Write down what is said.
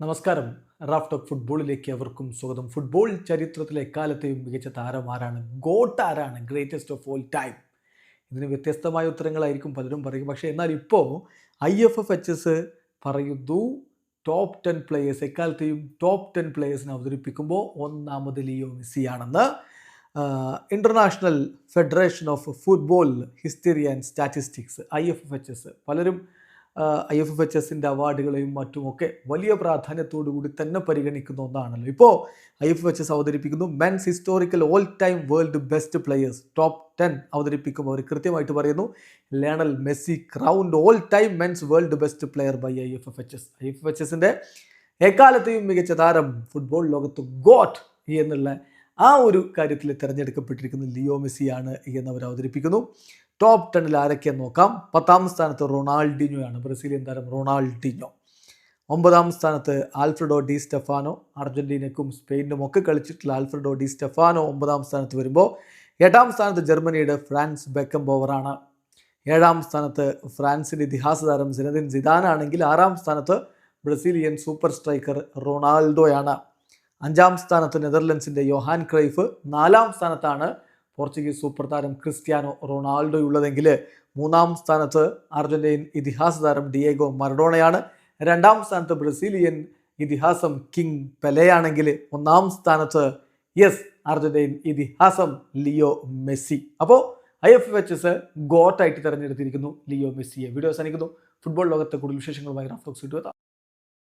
നമസ്കാരം. Raf talk ഫുട്ബോളിലേക്ക് അവർക്കും സ്വാഗതം. ഫുട്ബോൾ ചരിത്രത്തിലെ എക്കാലത്തെയും മികച്ച താരം ആരാണ് ഗോട്ട് ആരാണ്? ഗ്രേറ്റസ്റ്റ് ഓഫ് ഓൾ ടൈം ഇതിന് വ്യത്യസ്തമായ ഉത്തരങ്ങളായിരിക്കും പലരും പറയും പക്ഷേ എന്നാൽ ഇപ്പോൾ I F F H S പറയുന്നു ടോപ്പ് ടെൻ പ്ലേയേഴ്സ് എക്കാലത്തെയും ടോപ്പ് ടെൻ പ്ലേയേഴ്സിനെ അവതരിപ്പിക്കുമ്പോൾ ഒന്നാമത് Leo മെസ്സിയാണെന്ന് international federation of football history and statistics I F F H S പലരും ഐ എഫ് എഫ് എച്ച് എസിന്റെ അവാർഡുകളെയും മറ്റുമൊക്കെ വലിയ പ്രാധാന്യത്തോടു കൂടി തന്നെ പരിഗണിക്കുന്ന ഒന്നാണല്ലോ. ഇപ്പോൾ ഐ എഫ് എച്ച് എസ് അവതരിപ്പിക്കുന്നു men's historical all time world best players top ten അവതരിപ്പിക്കുമ്പോൾ അവർ കൃത്യമായിട്ട് പറയുന്നു Lionel Messi crowned all time men's world best player by I F F H S I F F H എസിന്റെ എക്കാലത്തെയും മികച്ച താരം football ലോകത്ത് ഗോട്ട് എന്നുള്ള ആ ഒരു കാര്യത്തിൽ തിരഞ്ഞെടുക്കപ്പെട്ടിരിക്കുന്നത് ലിയോ മെസ്സിയാണ് എന്നവർ അവതരിപ്പിക്കുന്നു. ടോപ്പ് ടെണ്ണിൽ ആരൊക്കെയെന്ന് നോക്കാം? പത്താം സ്ഥാനത്ത് റൊണാൾഡിനോയാണ്. ബ്രസീലിയൻ താരം റൊണാൾഡിനോ. ഒമ്പതാം സ്ഥാനത്ത് ആൽഫ്രഡോ ഡി സ്റ്റെഫാനോ. അർജന്റീനയ്ക്കും സ്പെയിനും ഒക്കെ കളിച്ചിട്ടുള്ള ആൽഫ്രഡോ ഡി സ്റ്റെഫാനോ ഒമ്പതാം സ്ഥാനത്ത് വരുമ്പോൾ എട്ടാം സ്ഥാനത്ത് ജർമ്മനിയുടെ ഫ്രാൻസ് ബെക്കം ബോവറാണ് ഏഴാം സ്ഥാനത്ത് ഫ്രാൻസിന്റെ ഇതിഹാസ താരം സിനദിൻ സിദാനാണെങ്കിൽ ആറാം സ്ഥാനത്ത് ബ്രസീലിയൻ സൂപ്പർ സ്ട്രൈക്കർ റൊണാൾഡോയാണ്. അഞ്ചാം സ്ഥാനത്ത് നെതർലൻഡ്സിന്റെ യോഹാൻ ക്രൈഫ്. നാലാം സ്ഥാനത്താണ് പോർച്ചുഗീസ് സൂപ്പർ താരം ക്രിസ്ത്യാനോ റൊണാൾഡോ ഉള്ളതെങ്കിൽ മൂന്നാം സ്ഥാനത്ത് അർജന്റീൻ ഇതിഹാസ താരം ഡിയേഗോ മറഡോണയാണ്. രണ്ടാം സ്ഥാനത്ത് ബ്രസീലിയൻ ഇതിഹാസം കിങ് പെലയാണെങ്കിൽ ഒന്നാം സ്ഥാനത്ത് യെസ് അർജന്റീൻ ഇതിഹാസം ലിയോ മെസ്സി. അപ്പോൾ ഐ എഫ് എച്ച് എസ് ഗോട്ടായിട്ട് തിരഞ്ഞെടുത്തിരിക്കുന്നു ലിയോ മെസ്സിയെ. വീഡിയോ അവസാനിക്കുന്നു. ഫുട്ബോൾ ലോകത്തെ കൂടുതൽ വിശേഷങ്ങളുമായി റാഫ്റ്റോക്സ് ഇട്ടുവെത്താം